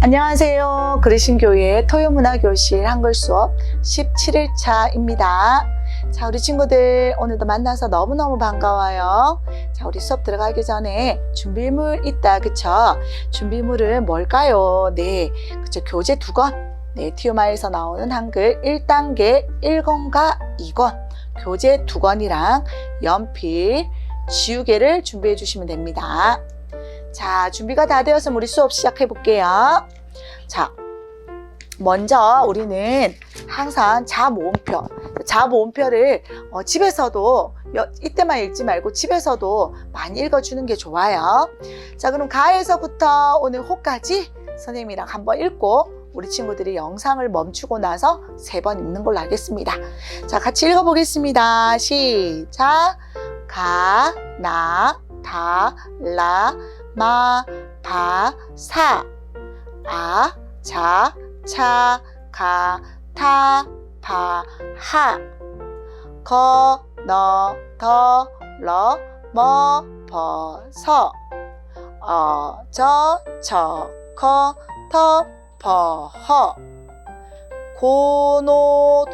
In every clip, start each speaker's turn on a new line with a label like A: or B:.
A: 안녕하세요. 그리신교회 토요문화교실 한글 수업 17일차입니다. 자, 우리 친구들 오늘도 만나서 너무너무 반가워요. 자, 우리 수업 들어가기 전에 준비물 있다. 그쵸? 준비물은 뭘까요? 네. 그쵸. 교재 두 권. 네. 티오마에서 나오는 한글 1단계 1권과 2권. 교재 두 권이랑 연필, 지우개를 준비해 주시면 됩니다. 자, 준비가 다 되었으면 우리 수업 시작해 볼게요. 자, 먼저 우리는 항상 자모음표, 자모음표를 어, 집에서도 여- 이때만 읽지 말고 집에서도 많이 읽어주는 게 좋아요. 자, 그럼 가에서부터 오늘 호까지 선생님이랑 한번 읽고 우리 친구들이 영상을 멈추고 나서 세 번 읽는 걸로 하겠습니다. 자, 같이 읽어보겠습니다. 시작. 가, 나, 다, 라, 마, 바, 사, 아, 자, 차, 가, 타, 파, 하, 거, 너, 더, 러, 머, 버, 서, 어, 저, 저, 커, 터, 퍼, 허, 고노도로,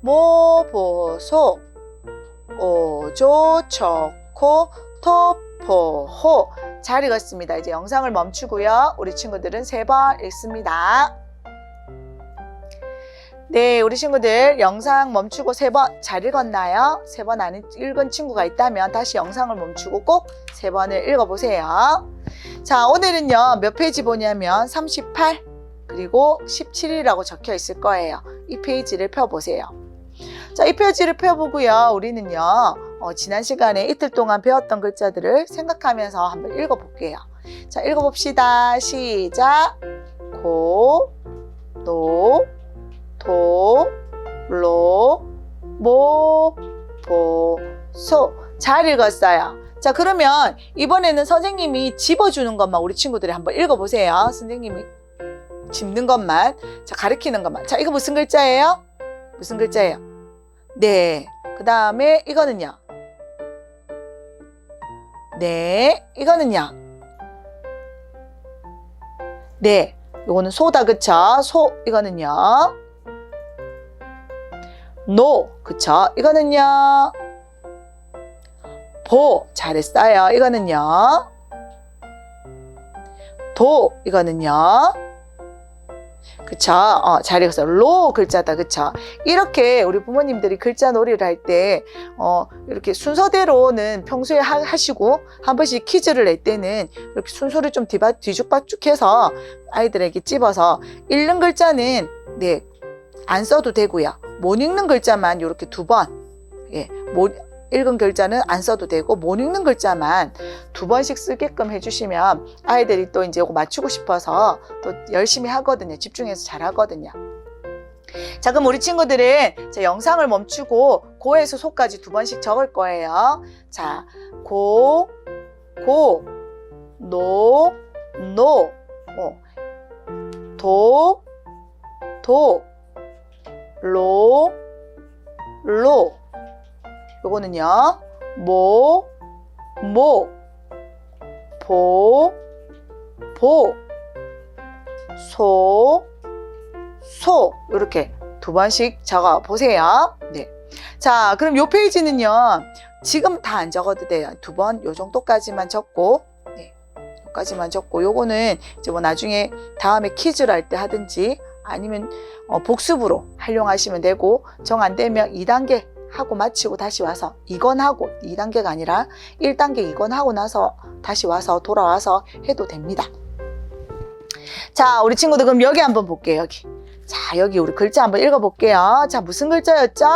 A: 모보소, 오조, 척코, 토포호. 잘 읽었습니다. 이제 영상을 멈추고요. 우리 친구들은 세 번 읽습니다. 네, 우리 친구들 영상 멈추고 세 번 잘 읽었나요? 세 번 안 읽은 친구가 있다면 다시 영상을 멈추고 꼭 세 번을 읽어보세요. 자, 오늘은요, 몇 페이지 보냐면 38 그리고 17이라고 적혀 있을 거예요. 이 페이지를 펴보세요. 자, 이 페이지를 펴보고요. 우리는요, 어, 지난 시간에 이틀 동안 배웠던 글자들을 생각하면서 한번 읽어볼게요. 자, 읽어봅시다. 시작. 고, 노, 도, 로, 모, 보, 소. 잘 읽었어요. 자, 그러면 이번에는 선생님이 집어주는 것만 우리 친구들이 한번 읽어보세요. 선생님이 짚는 것만. 자, 가르치는 것만. 자, 이거 무슨 글자예요? 무슨 글자예요? 네. 그 다음에 이거는요. 네. 이거는요. 네. 요거는 소다, 그쵸? 소, 이거는요. 노, 그쵸? 이거는요. 보, 잘했어요. 이거는요. 도, 이거는요. 그쵸? 어, 잘 읽었어요. 로 글자다. 그쵸? 이렇게 우리 부모님들이 글자 놀이를 할 때, 어, 이렇게 순서대로는 평소에 하, 하시고, 한 번씩 퀴즈를 낼 때는 이렇게 순서를 좀 뒤바, 뒤죽박죽 해서 아이들에게 찝어서 읽는 글자는, 네, 안 써도 되고요. 못 읽는 글자만 이렇게 두 번, 예, 못, 읽은 글자는 안 써도 되고 못 읽는 글자만 두 번씩 쓰게끔 해주시면 아이들이 또 이제 이거 맞추고 싶어서 또 열심히 하거든요. 집중해서 잘 하거든요. 자, 그럼 우리 친구들은 자, 영상을 멈추고 고에서 소까지 두 번씩 적을 거예요. 자, 고, 고, 노, 노, 어, 도, 도, 로, 로. 요거는요. 모, 모, 보, 보, 소, 소. 이렇게 두 번씩 적어 보세요. 네. 자, 그럼 요 페이지는요. 지금 다 안 적어도 돼요. 두 번 요 정도까지만 적고 네. 요까지만 적고 요거는 이제 뭐 나중에 다음에 퀴즈를 할 때 하든지 아니면 어, 복습으로 활용하시면 되고 정 안 되면 2단계 하고 마치고 다시 와서 이건 하고 2단계가 아니라 1단계 이건 하고 나서 다시 와서 돌아와서 해도 됩니다. 자, 우리 친구들 그럼 여기 한번 볼게요. 여기. 자, 여기 우리 글자 한번 읽어 볼게요. 자, 무슨 글자였죠?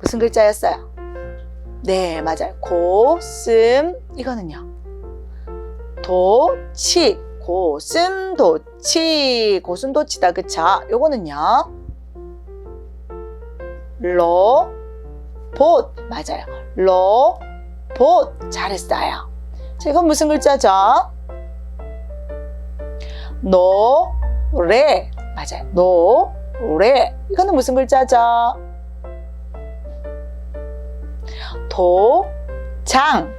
A: 무슨 글자였어요? 네, 맞아요. 고슴 이거는요. 도 치 고슴도치 고슴도치다 그쵸? 요거는요. 로, 봇. 맞아요. 로, 봇. 잘했어요. 자, 이건 무슨 글자죠? 노래. 맞아요. 노래. 이거는 무슨 글자죠? 도장,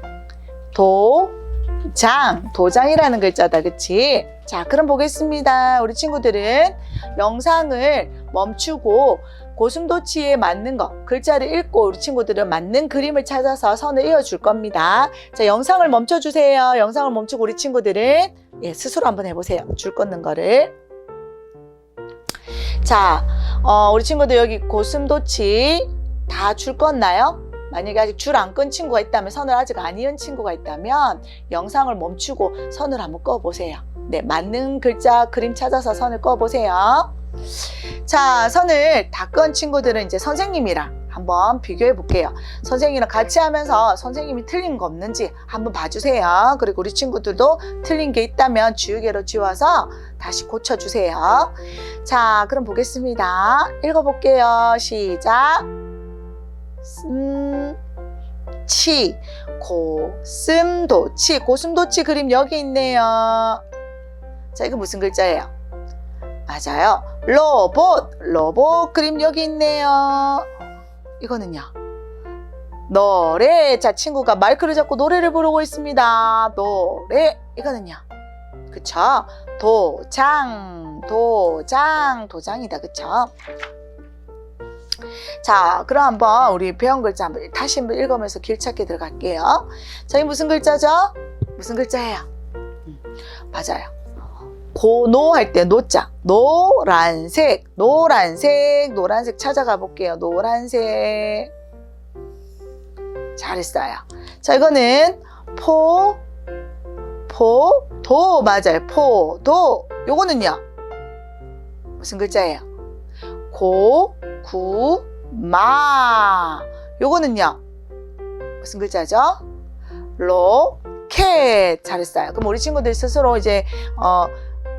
A: 도장, 도장이라는 글자다, 그치? 자, 그럼 보겠습니다. 우리 친구들은 영상을 멈추고 고슴도치에 맞는 거, 글자를 읽고 우리 친구들은 맞는 그림을 찾아서 선을 이어줄 겁니다. 자, 영상을 멈춰주세요. 영상을 멈추고 우리 친구들은 예, 스스로 한번 해보세요. 줄 걷는 거를. 자, 어, 우리 친구들 여기 고슴도치 다 줄 껐나요? 만약에 아직 줄 안 끈 친구가 있다면, 선을 아직 안 이은 친구가 있다면, 영상을 멈추고 선을 한번 꺼보세요. 네, 맞는 글자, 그림 찾아서 선을 꺼보세요. 자, 선을 다끈 친구들은 이제 선생님이랑 한번 비교해 볼게요. 선생님이랑 같이 하면서 선생님이 틀린 거 없는지 한번 봐주세요. 그리고 우리 친구들도 틀린 게 있다면 지우개로 지워서 다시 고쳐주세요. 자, 그럼 보겠습니다. 읽어볼게요. 시작. 음, 치, 고슴도치. 고슴도치 그림 여기 있네요. 자, 이거 무슨 글자예요? 맞아요. 로봇, 로봇 그림 여기 있네요. 이거는요. 노래. 자, 친구가 마이크를 잡고 노래를 부르고 있습니다. 노래. 이거는요. 그쵸? 도장, 도장, 도장이다. 그쵸? 자, 그럼 한번 우리 배운 글자 한번 다시 한번 읽으면서 길 찾기 들어갈게요. 자, 이 무슨 글자죠? 무슨 글자예요? 음, 맞아요. 고노 할 때 노자. 노란색, 노란색, 노란색 찾아가 볼게요. 노란색. 잘했어요. 자, 이거는 포, 포, 도 맞아요. 포, 도. 요거는요. 무슨 글자예요? 고, 구, 마. 요거는요. 무슨 글자죠? 로켓. 잘했어요. 그럼 우리 친구들 스스로 이제 어,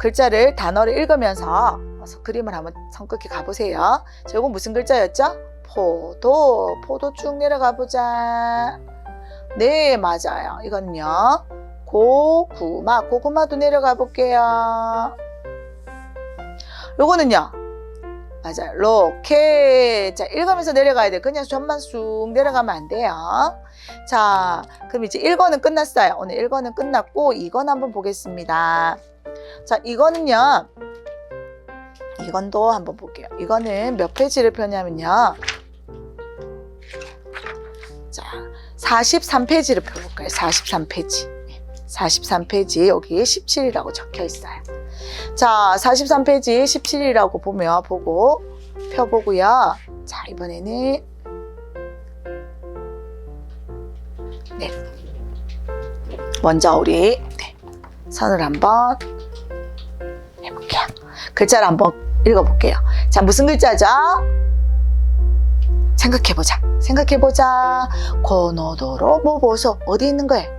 A: 글자를 단어를 읽으면서 그림을 한번 성격히 가보세요. 자, 요건 무슨 글자였죠? 포도. 포도 쭉 내려가 보자. 네, 맞아요. 이거는요. 고구마. 고구마도 내려가 볼게요. 요거는요. 맞아요. 로켓. 자, 읽으면서 내려가야 돼. 그냥 전만 쑥 내려가면 안 돼요. 자, 그럼 이제 1권은 끝났어요. 오늘 1권은 끝났고 2권 한번 보겠습니다. 자, 이거는요. 이건도 한번 볼게요. 이거는 몇 페이지를 펴냐면요. 자, 43페이지를 펴볼까요? 43페이지. 43페이지 여기 17이라고 적혀 있어요. 자, 43페이지 17이라고 보면 보고 펴보고요. 자, 이번에는 네. 먼저 우리 네. 선을 한번. 글자를 한번 읽어볼게요. 자, 무슨 글자죠? 생각해보자. 생각해보자. 고노도로 모보소 어디 있는 거예요?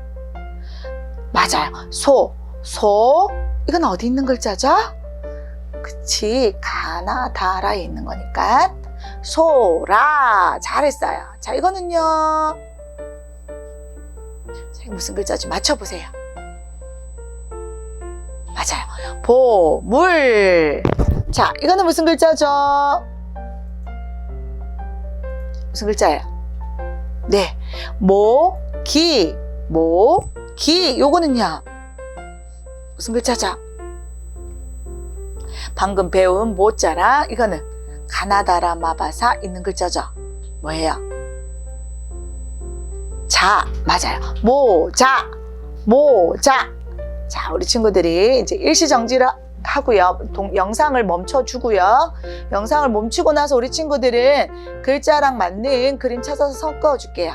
A: 맞아요. 소, 소. 이건 어디 있는 글자죠? 그치. 가나다라에 있는 거니까. 소라. 잘했어요. 자, 이거는요. 무슨 글자지? 맞춰보세요. 맞아요. 보물. 자, 이거는 무슨 글자죠? 무슨 글자예요? 네. 모 기. 모 기. 요거는요. 무슨 글자죠? 방금 배운 모자랑 이거는 가나다라 마바사 있는 글자죠. 뭐예요? 자, 맞아요. 모자, 모자. 자, 우리 친구들이 이제 일시정지를 하고요. 동, 영상을 멈춰주고요. 영상을 멈추고 나서 우리 친구들은 글자랑 맞는 그림 찾아서 선 그어줄게요.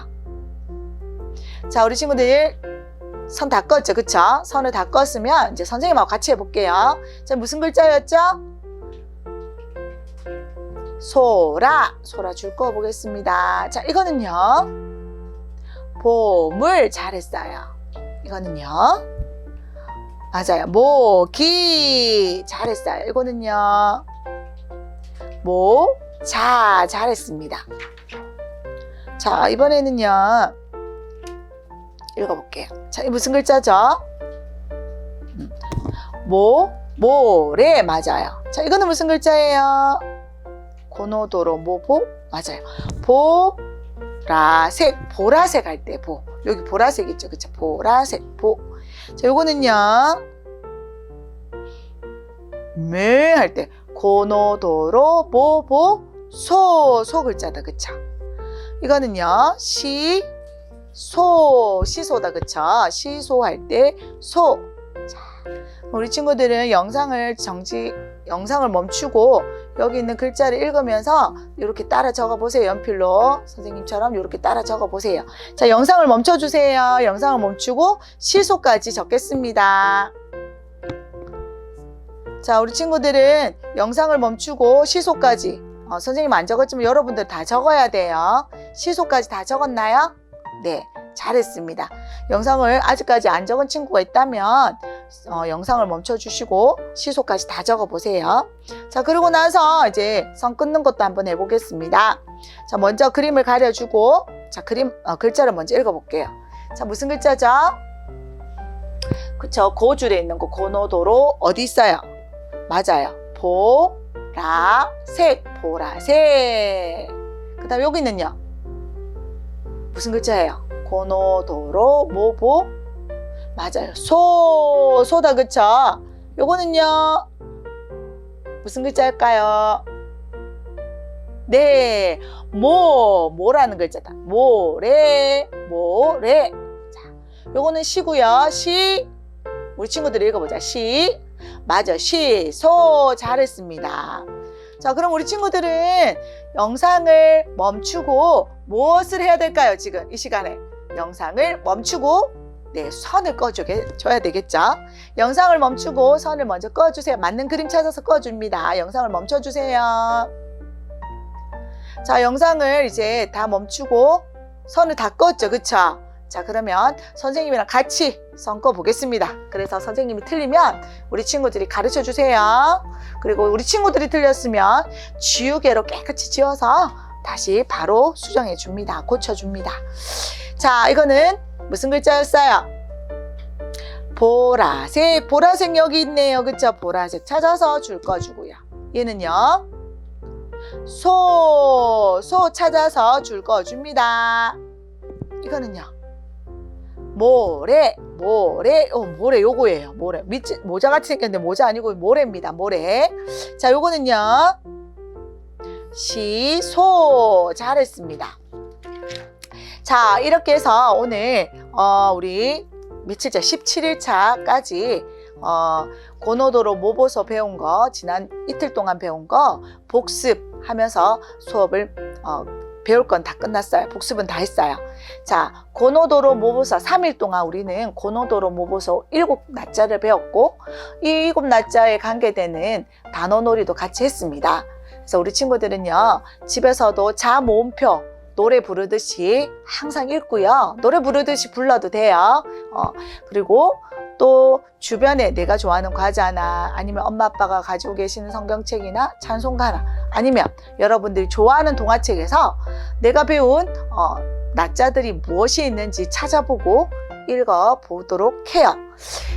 A: 자, 우리 친구들 선 다 껐죠, 그쵸? 선을 다 껐으면 이제 선생님하고 같이 해볼게요. 자, 무슨 글자였죠? 소라, 소라 줄 거 보겠습니다. 자, 이거는요. 보물 잘했어요. 이거는요. 맞아요. 모 기 잘했어요. 이거는요. 모 자 잘했습니다. 자, 이번에는요. 읽어볼게요. 자, 이 무슨 글자죠? 음, 모, 모래 맞아요. 자, 이거는 무슨 글자예요? 고노도로 모보 맞아요. 보, 라색 보라색 할 때 보. 여기 보라색 있죠. 그쵸? 보라색 보. 자, 요거는요. 매할 때 고노도로 모보 소, 소 글자다. 그쵸? 이거는요. 시, 소, 시소다. 그쵸? 시소 할 때 소. 자, 우리 친구들은 영상을 정지, 영상을 멈추고 여기 있는 글자를 읽으면서 이렇게 따라 적어 보세요. 연필로 선생님처럼 이렇게 따라 적어 보세요. 자, 영상을 멈춰 주세요. 영상을 멈추고 시소까지 적겠습니다. 자, 우리 친구들은 영상을 멈추고 시소까지 어, 선생님 안 적었지만 여러분들 다 적어야 돼요. 시소까지 다 적었나요? 네, 잘했습니다. 영상을 아직까지 안 적은 친구가 있다면 어, 영상을 멈춰주시고 시소까지 다 적어보세요. 자, 그리고 나서 이제 선 끊는 것도 한번 해보겠습니다. 자, 먼저 그림을 가려주고 자, 그림 어, 글자를 먼저 읽어볼게요. 자, 무슨 글자죠? 그쵸, 고줄에 있는 거 고노도로 어디 있어요? 맞아요. 보라색, 보라색. 그 다음 여기는요? 무슨 글자예요? 고노도로 모보 맞아요. 소 소다 그쵸? 요거는요 무슨 글자일까요? 네, 모 모라는 글자다. 모래 모래. 자, 요거는 시고요. 시 우리 친구들 읽어보자. 시 맞아. 시 소 잘했습니다. 자, 그럼 우리 친구들은 영상을 멈추고 무엇을 해야 될까요? 지금 이 시간에 영상을 멈추고 네, 선을 꺼줘야 되겠죠? 영상을 멈추고 선을 먼저 꺼주세요. 맞는 그림 찾아서 꺼줍니다. 영상을 멈춰주세요. 자, 영상을 이제 다 멈추고 선을 다 껐죠. 그쵸? 자, 그러면 선생님이랑 같이 선 꺼보겠습니다. 그래서 선생님이 틀리면 우리 친구들이 가르쳐 주세요. 그리고 우리 친구들이 틀렸으면 지우개로 깨끗이 지워서 다시 바로 수정해 줍니다. 고쳐 줍니다. 자, 이거는 무슨 글자였어요? 보라색, 보라색 여기 있네요. 그쵸? 보라색 찾아서 줄 꺼주고요. 얘는요. 소, 소 찾아서 줄 꺼줍니다. 이거는요. 모래, 모래, 어, 모래 요거예요. 모래. 밑 모자 같이 생겼는데 모자 아니고 모래입니다. 모래. 자, 요거는요. 시, 소. 잘했습니다. 자, 이렇게 해서 오늘 어, 우리 며칠째 17일차까지 어, 고노도로 모보서 배운 거 지난 이틀 동안 배운 거 복습하면서 수업을 어, 배울 건 다 끝났어요. 복습은 다 했어요. 자, 고노도로 모보서 3일 동안 우리는 고노도로 모보서 7낮자를 배웠고 이 7낮자에 관계되는 단어놀이도 같이 했습니다. 그래서 우리 친구들은요. 집에서도 자 모음표 노래 부르듯이 항상 읽고요. 노래 부르듯이 불러도 돼요. 어, 그리고 또 주변에 내가 좋아하는 과자나 아니면 엄마 아빠가 가지고 계시는 성경책이나 찬송가나 아니면 여러분들이 좋아하는 동화책에서 내가 배운 어, 낮자들이 무엇이 있는지 찾아보고 읽어보도록 해요.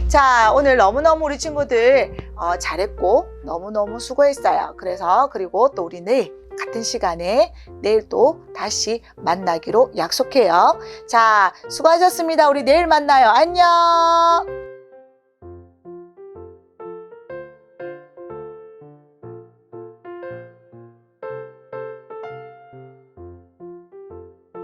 A: 자, 오늘 너무너무 우리 친구들 어, 잘했고 너무너무 수고했어요. 그래서 그리고 또 우리 내일 같은 시간에 내일 또 다시 만나기로 약속해요. 자, 수고하셨습니다. 우리 내일 만나요. 안녕!